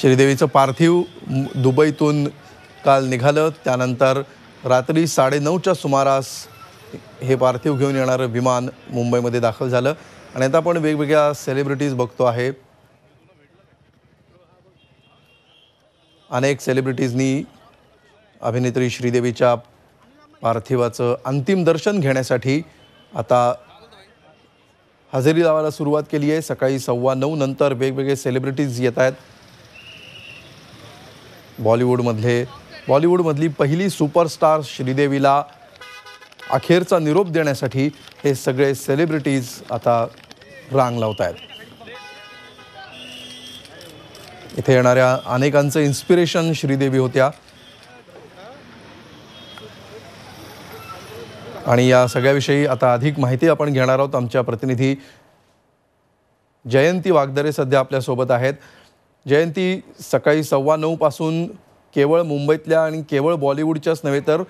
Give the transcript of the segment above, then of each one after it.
श्रीदेवीचं पार्थिव दुबईतून काल निघालं. त्यानंतर रात्री साडेनऊच्या सुमारास हे पार्थिव घेऊन येणारं विमान मुंबईमध्ये दाखल झालं. आणि आता आपण वेगवेगळ्या सेलिब्रिटीज बघतो आहे. अनेक सेलिब्रिटीजनी अभिनेत्री श्रीदेवीच्या पार्थिवाचं अंतिम दर्शन घेण्यासाठी आता हजेरी लावायला सुरुवात केली आहे. सकाळी सव्वा नऊ नंतर वेगवेगळे सेलिब्रिटीज येत आहेत. बॉलिवूडमधले बॉलिवूडमधली पहिली सुपरस्टार श्रीदेवीला अखेरचा निरोप देण्यासाठी हे सगळे सेलिब्रिटीज आता रांग लावत आहेत इथे येणाऱ्या अनेकांचं इन्स्पिरेशन श्रीदेवी होत्या. आणि या सगळ्याविषयी आता अधिक माहिती आपण घेणार आहोत. आमच्या प्रतिनिधी जयंती वागदरे सध्या आपल्यासोबत आहेत. जयंती सकाळी सव्वा नऊपासून केवळ मुंबईतल्या आणि केवळ बॉलिवूडच्याच नव्हे तर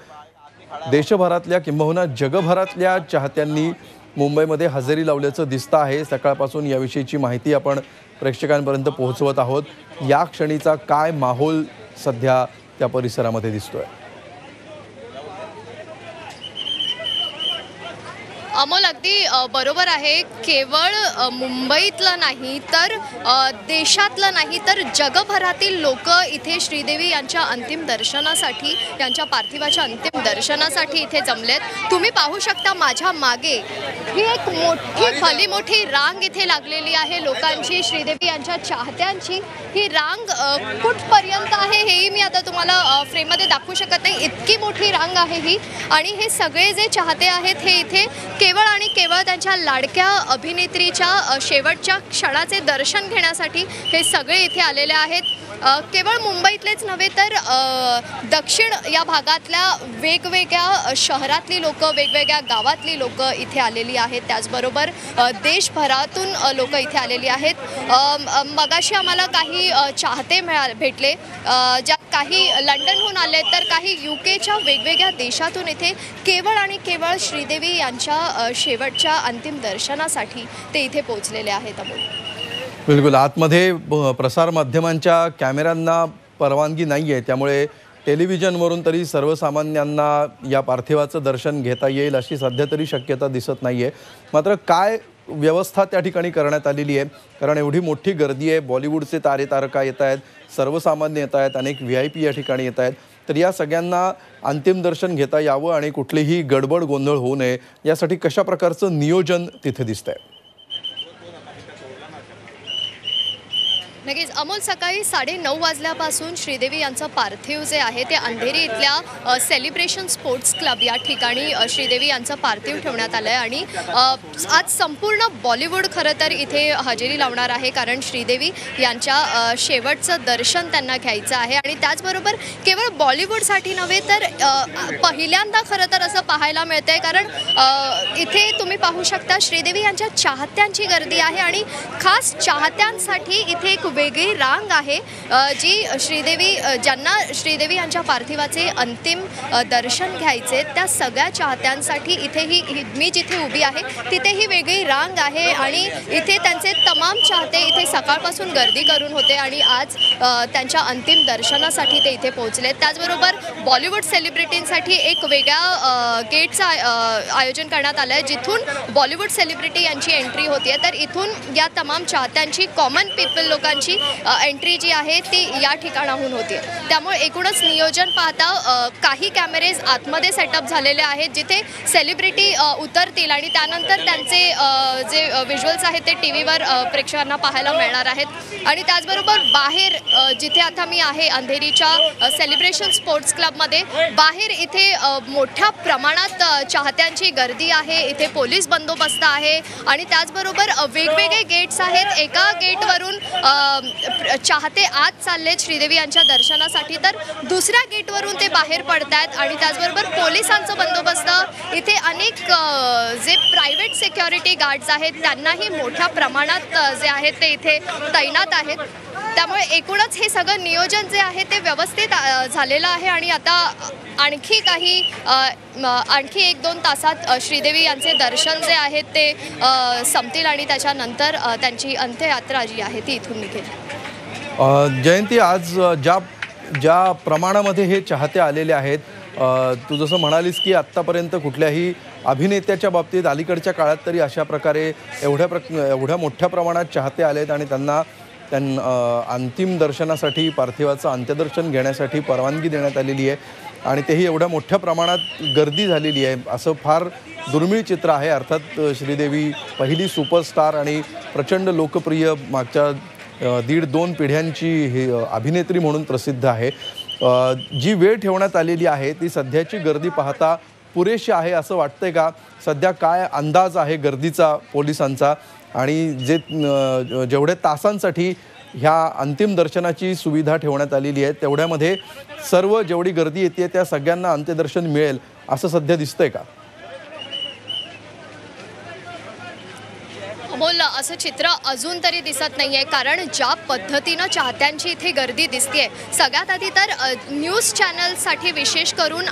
देशभरातल्या किंबहुना जगभरातल्या चाहत्यांनी मुंबईमध्ये हजेरी लावल्याचं दिसतं आहे. सकाळपासून याविषयीची माहिती आपण प्रेक्षकांपर्यंत पोहोचवत आहोत. या क्षणीचा काय माहोल सध्या त्या परिसरामध्ये दिसतोय? अमोल अगदी बरोबर आहे. केवळ मुंबईतलं नाही तर देशातलं नाही तर जगभरातील लोक इथे श्रीदेवी यांच्या अंतिम दर्शनासाठी यांच्या पार्थिवाच्या अंतिम दर्शनासाठी इथे जमलेत. तुम्ही पाहू शकता माझ्या मागे ही एक मोठी भली मोठी रांग इथे लागलेली आहे लोकांची श्रीदेवी यांच्या चाहत्यांची. ही रांग कुठपर्यंत आहे हेही मी आता तुम्हाला फ्रेममध्ये दाखवू शकत नाही. इतकी मोठी रांग आहे ही. आणि हे सगळे जे चाहते आहेत हे इथे केवळ आणि केवळ त्यांच्या लाडक्या अभिनेत्रीच्या शेवटच्या क्षणाचे दर्शन घेण्यासाठी हे सगळे इथे आलेले आहेत. केवळ मुंबईतलेच नव्हे तर दक्षिण या भागातल्या वेगवेगळ्या शहरातली लोक वेगवेगळ्या गावातली लोक इथे आलेली आहेत. त्याचबरोबर देशभरातून लोक इथे आलेली आहेत. मगाशी आम्हाला काही चाहते मिळा भेटले. ज्या काही लंडनहून आले तर काही यू केच्या वेगवेगळ्या देशातून इथे केवळ आणि केवळ श्रीदेवी यांच्या शेवटच्या अंतिम दर्शनासाठी ते इथे पोहोचलेले आहेत अमोल. बिलकुल. आतमध्ये प्रसारमाध्यमांच्या कॅमेऱ्यांना परवानगी नाही आहे त्यामुळे टेलिव्हिजनवरून तरी सर्वसामान्यांना या पार्थिवाचं दर्शन घेता येईल अशी सध्या तरी शक्यता दिसत नाही आहे मात्र काय व्यवस्था त्या ठिकाणी करण्यात आलेली आहे. कारण एवढी मोठी गर्दी आहे. बॉलिवूडचे तारे तारका येत आहेत. सर्वसामान्य येत आहेत. अनेक व्ही आय पी या ठिकाणी येत आहेत. तर या सगळ्यांना अंतिम दर्शन घेता यावं आणि कुठलीही गडबड गोंधळ होऊ नये. यासाठी कशा प्रकारचं नियोजन तिथे दिसतं आहे नक्कीच अमोल सकाळी साडे नऊ वाजल्यापासून श्रीदेवी यांचं पार्थिव जे आहे ते अंधेरी इथल्या सेलिब्रेशन स्पोर्ट्स क्लब या ठिकाणी श्रीदेवी यांचं पार्थिव ठेवण्यात आलं आहे आणि आज संपूर्ण बॉलिवूड खरं तर इथे हजेरी लावणार आहे कारण श्रीदेवी यांच्या शेवटचं दर्शन त्यांना घ्यायचं आहे. आणि त्याचबरोबर केवळ बॉलिवूडसाठी नव्हे तर पहिल्यांदा खरं तर असं पाहायला मिळतं आहे कारण इथे तुम्ही पाहू शकता श्रीदेवी यांच्या चाहत्यांची गर्दी आहे. आणि खास चाहत्यांसाठी इथे एक वेगळी रांग आहे. जी श्रीदेवी ज्यांना श्रीदेवी यांच्या पार्थिवाचे अंतिम दर्शन घ्यायचे त्या सगळ्या चाहत्यांसाठी इथे ही मी जिथे उभी आहे तिथे ही वेगळी रांग आहे आणि इथे त्यांचे तमाम चाहते इथे सकाळपासून गर्दी करून होते आणि आज त्यांच्या अंतिम दर्शनासाठी ते इथे पोहोचले. त्याचबरोबर बॉलिवूड सेलिब्रिटींसाठी एक वेगळ्या गेटचं आय- आयोजन करण्यात आलं आहे जिथून बॉलिवूड सेलिब्रिटी यांची एंट्री होती आहे तर इथून या तमाम चाहत्यांची कॉमन पीपल लोकांची एंट्री जी आहे ती या ठिकाणाहून होती. त्यामुळे एकूणच नियोजन पाहता काही कॅमेरेज आतमध्ये सेटअप झालेले आहेत जिथे सेलिब्रिटी उतरतील आणि त्यानंतर त्यांचे जे व्हिज्युअल्स आहेत ते टी व्हीवर प्रेक्षकांना पाहायला मिळणार आहेत. आणि त्याचबरोबर बाहेर जिथे आता मी आहे अंधेरीच्या सेलिब्रेशन स्पोर्ट्स क्लबमध्ये बाहेर इथे मोठ्या प्रमाणात चाहत्यांची गर्दी आहे इथे पोलीस बंदोबस्त आहे. आणि त्याचबरोबर वेगवेगळे गेट्स आहेत. एका गेटवरून चाहते आत चाललेत श्रीदेवी यांच्या दर्शनासाठी. तर दुसऱ्या गेटवरून ते बाहेर पडत आहेत आणि त्याचबरोबर पोलिसांचं बंदोबस्त. इथे अनेक जे प्रायव्हेट सिक्युरिटी गार्ड्स आहेत त्यांनाही मोठ्या प्रमाणात जे आहेत ते इथे तैनात आहेत. त्यामुळे एकूणच हे सगळं नियोजन जे आहे ते व्यवस्थित झालेलं आहे. आणि आता आणखी काही आणखी एक दोन तासात श्रीदेवी यांचे दर्शन जे आहेत ते संपतील आणि त्याच्यानंतर त्यांची अंत्ययात्रा जी आहे ती इथून निघेल. जयंती आज ज्या ज्या प्रमाणामध्ये हे चाहते आलेले आहेत तू जसं म्हणालीस की आत्तापर्यंत कुठल्याही अभिनेत्याच्या बाबतीत अलीकडच्या काळात तरी अशा प्रकारे एवढ्या प्र एवढ्या मोठ्या प्रमाणात चाहते आलेत आणि त्यांना त्यां अंतिम दर्शनासाठी पार्थिवाचं अंत्यदर्शन घेण्यासाठी परवानगी देण्यात आलेली आहे. आणि तेही एवढ्या मोठ्या प्रमाणात गर्दी झालेली आहे. असं फार दुर्मिळ चित्र आहे. अर्थात श्रीदेवी पहिली सुपरस्टार आणि प्रचंड लोकप्रिय मागच्या दीड दोन पिढ्यांची ही अभिनेत्री म्हणून प्रसिद्ध आहे. जी वेळ ठेवण्यात आलेली आहे ती सध्याची गर्दी पाहता पुरेशी आहे असं वाटतंय का? सध्या काय अंदाज आहे गर्दीचा पोलिसांचा? आणि जे जेवढे जेवढ्या तासांसाठी ह्या अंतिम दर्शनाची सुविधा ठेवण्यात आलेली आहे. तेवढ्यामध्ये सर्व जेवढी गर्दी येते त्या सगळ्यांना अंत्यदर्शन मिळेल असं सध्या दिसतंय का अमोल असं चित्र अजून तरी दिसत नाही आहे कारण ज्या पद्धतीनं चाहत्यांची इथे गर्दी दिसते सगळ्यात आधी तर न्यूज चॅनलसाठी विशेष करून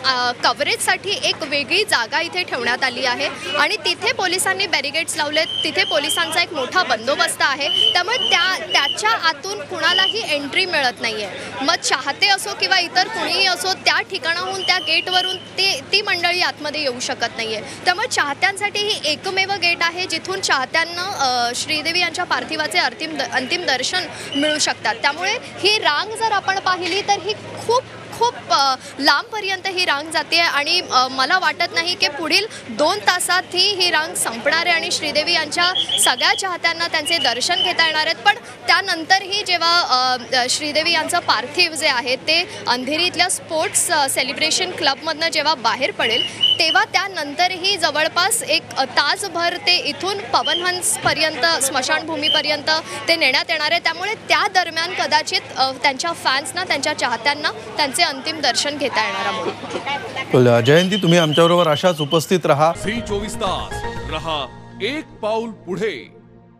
कव्हरेजसाठी एक वेगळी जागा इथे ठेवण्यात आली आहे. आणि तिथे पोलिसांनी बॅरिगेड्स लावलेत. तिथे पोलिसांचा एक मोठा बंदोबस्त आहे. त्यामुळे त्या त्याच्या आतून कुणालाही एंट्री मिळत नाही आहे मग चाहते असो किंवा इतर कुणीही असो त्या ठिकाणाहून त्या गेटवरून ते ती मंडळी आतमध्ये येऊ शकत नाही आहे त्यामुळे चाहत्यांसाठी ही एकमेव गेट आहे जिथून चाहत्यांना श्रीदेवी यांच्या पार्थिवाचे अंतिम अंतिम दर्शन मिळू शकतात. त्यामुळे ही रांग जर आपण पाहिली तर ही खूप खूप लांबपर्यंत ही रांग जाते आणि मला वाटत नाही की पुढील दोन तासात ही ही रांग संपणार आहे आणि श्रीदेवी यांच्या सगळ्या चाहत्यांना त्यांचे दर्शन घेता येणार आहेत. पण त्यानंतरही जेव्हा श्रीदेवी यांचं पार्थिव जे आहे ते अंधेरीतल्या स्पोर्ट्स सेलिब्रेशन क्लबमधनं जेव्हा बाहेर पडेल तेव्हा त्यानंतरही जवळपास एक तासभर ते इथून पवनहंसपर्यंत स्मशानभूमीपर्यंत ते नेण्यात येणार आहे. त्यामुळे त्या दरम्यान कदाचित त्यांच्या फॅन्सना त्यांच्या चाहत्यांना त्यांचे अंतिम दर्शन घेता येणार आहे जयंती तुम्ही आमच्याबरोबर अशाच उपस्थित राहा. झी चोवीस तास. रहा एक पाऊल पुढे.